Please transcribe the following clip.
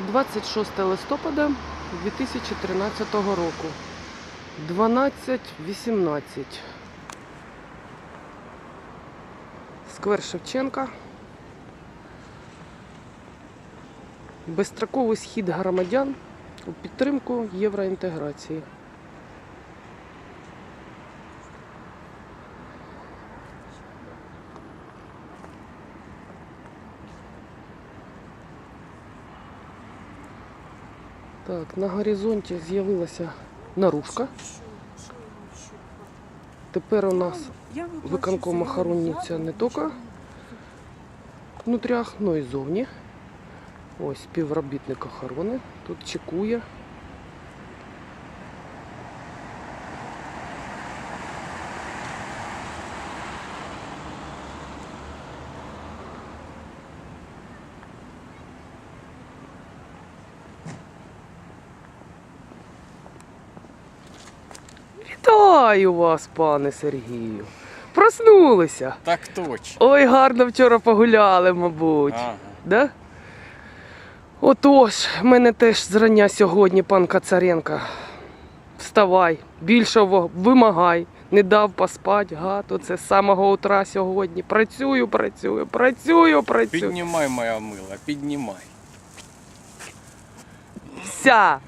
26 листопада 2013 року. 12.18. Сквер Шевченка. Безстроковий схід громадян у підтримку євроінтеграції. Так, на горизонті з'явилася наружка. Тепер у нас виконком охоронюється не тільки внутрях, але й зовні. Ось співробітник охорони тут чекує. Вітаю вас, пане Сергію. Проснулися. Так точно. Ой, гарно вчора погуляли, мабуть. Ага. Да? Отож, мене теж зрання сьогодні, пан Кацаренко. Вставай, більшого вимагай. Не дав поспати, гад, оце з самого утра сьогодні. Працюю, працюю, працюю, працюю. Піднімай, моя мила, піднімай. Вся.